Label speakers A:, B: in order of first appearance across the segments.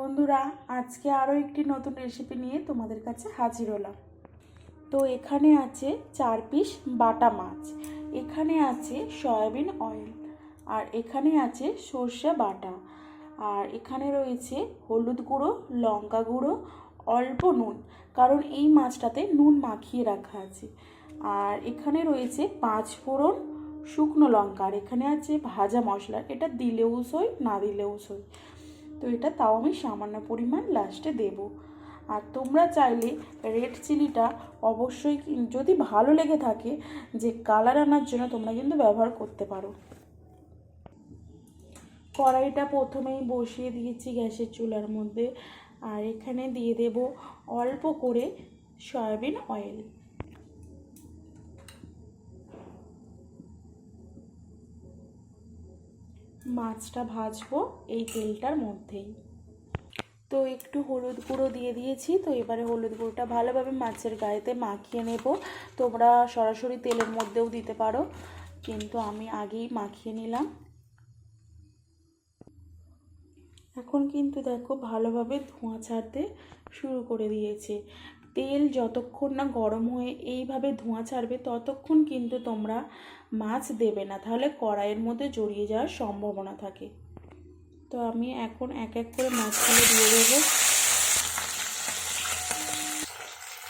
A: বন্ধুরা, আজকে আরও একটি নতুন রেসিপি নিয়ে তোমাদের কাছে হাজির হলাম। তো এখানে আছে চার পিস বাটা মাছ, এখানে আছে সয়াবিন অয়েল আর এখানে আছে সর্ষে বাটা, আর এখানে রয়েছে হলুদ গুঁড়ো, লঙ্কা গুঁড়ো, অল্প নুন, কারণ এই মাছটাতে নুন মাখিয়ে রাখা আছে। আর এখানে রয়েছে পাঁচ ফোড়ন শুকনো লঙ্কা, আর এখানে আছে ভাজা মশলা, এটা দিলেও সই, না দিলেও সই। তো এটা তাও আমি সামান্য পরিমাণ লাস্টে দেব। আর তোমরা চাইলে রেড চিলিটা অবশ্যই যদি ভালো লেগে থাকে, যে কালার আনার জন্য তোমরা কিন্তু ব্যবহার করতে পারো। কড়াইটা প্রথমেই বসিয়ে দিয়েছি গ্যাসের চুলার মধ্যে। আর এখানে দিয়ে দেব অল্প করে সয়াবিন অয়েল মাছটা ভাজবো এই তেলটার মধ্যেই। তো একটু হলুদ গুঁড়ো দিয়ে দিয়েছি, তো এবারে হলুদ গুঁড়োটা ভালোভাবে মাছের গায়েতে মাখিয়ে নেব। তোমরা সরাসরি তেলের মধ্যেও দিতে পারো, কিন্তু আমি আগেই মাখিয়ে নিলাম। এখন কিন্তু দেখো ভালোভাবে ধোঁয়া ছাড়তে শুরু করে দিয়েছে। তেল যতক্ষণ না গরম হয়ে এইভাবে ধোঁয়া ছাড়বে, ততক্ষণ কিন্তু তোমরা মাছ দেবে না। তাহলে কড়াইয়ের মধ্যে জড়িয়ে যাওয়ার সম্ভাবনা থাকে। তো আমি এখন এক এক করে মাছগুলো দিয়ে দেবো।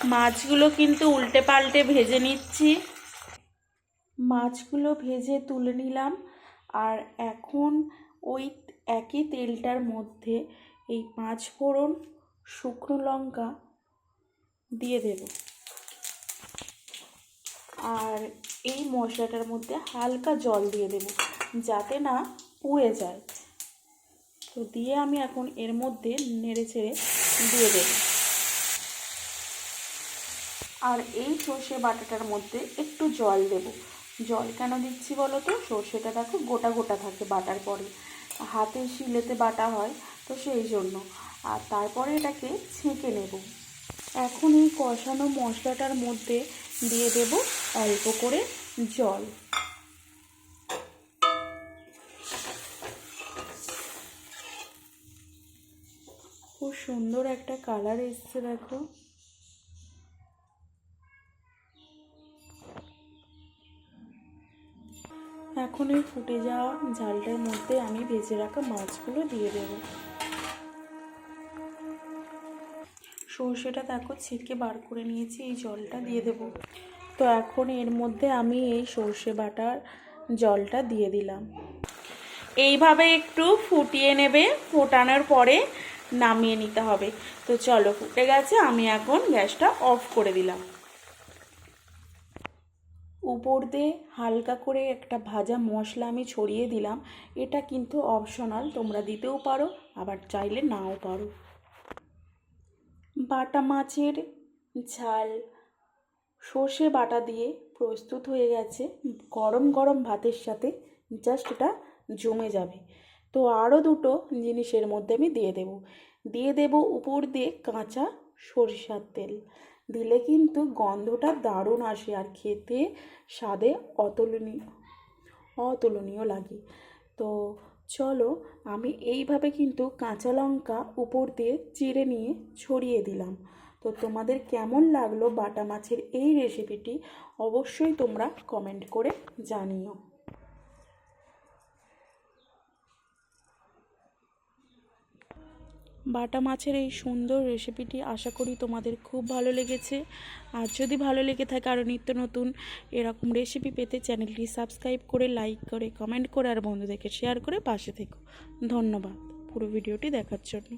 A: মাছগুলো কিন্তু উল্টে পাল্টে ভেজে নিচ্ছি। মাছগুলো ভেজে তুলে নিলাম। আর এখন ওই একই তেলটার মধ্যে এই পাঁচ ফোড়ন শুকনো লঙ্কা দিয়ে দেব। আর এই মশলাটার মধ্যে হালকা জল দিয়ে দেব যাতে না পুড়ে যায়। তো দিয়ে আমি এখন এর মধ্যে নেড়ে ছেড়ে দিয়ে দেব। আর এই সর্ষে বাটাটার মধ্যে একটু জল দেব। জল কেন দিচ্ছি বলো তো? সর্ষেটা দেখো গোটা গোটা থাকে বাটার পরে। হাতে শিলেতে বাটা হয়, তো সেই জন্য। আর তারপরে এটাকে ছেঁকে নেব। এখন এই কষানো মশলাটার মধ্যে দিয়ে দেব অল্প করে জল। খুব সুন্দর একটা কালার এসছে, দেখো। এখন এই ফুটে যাওয়া ঝালটার মধ্যে আমি ভেজে রাখা মাছগুলো দিয়ে দেব। সর্ষেটা দেখো ছেঁকে বার করে নিয়েছি, এই জলটা দিয়ে দেব। তো এখন এর মধ্যে আমি এই সর্ষে বাটার জলটা দিয়ে দিলাম। এইভাবে একটু ফুটিয়ে নেবে, ফোটানোর পরে নামিয়ে নিতে হবে। তো চলো, ফুটে গেছে, আমি এখন গ্যাসটা অফ করে দিলাম। উপর দিয়ে হালকা করে একটা ভাজা মশলা আমি ছড়িয়ে দিলাম। এটা কিন্তু অপশনাল, তোমরা দিতেও পারো, আবার চাইলে নাও পারো। বাটা মাছের ঝাল। সর্ষে বাটা দিয়ে প্রস্তুত হয়ে গেছে। গরম গরম ভাতের সাথে জাস্ট এটা জমে যাবে। তো আরও দুটো জিনিসের মধ্যে আমি দিয়ে দেব। দিয়ে দেব উপর দিয়ে কাঁচা সরিষার তেল। দিলে কিন্তু গন্ধটা দারুণ আসে আর খেতে স্বাদে অতুলনীয় অতুলনীয় লাগে। তো চলো আমি এইভাবে কিন্তু কাঁচা লঙ্কা উপর দিয়ে চিড়ে নিয়ে ছড়িয়ে দিলাম। তো তোমাদের কেমন লাগল বাটা মাছের এই রেসিপিটি অবশ্যই তোমরা কমেন্ট করে জানিও। বাটা মাছের এই সুন্দর রেসিপিটি আশা করি তোমাদের খুব ভালো লেগেছে। আর যদি ভালো লেগে থাকে আরও নিত্য নতুন এরকম রেসিপি পেতে চ্যানেলটি সাবস্ক্রাইব করে লাইক করে কমেন্ট করে আর বন্ধুদেরকে শেয়ার করে পাশে থেকো। ধন্যবাদ পুরো ভিডিওটি দেখার জন্য।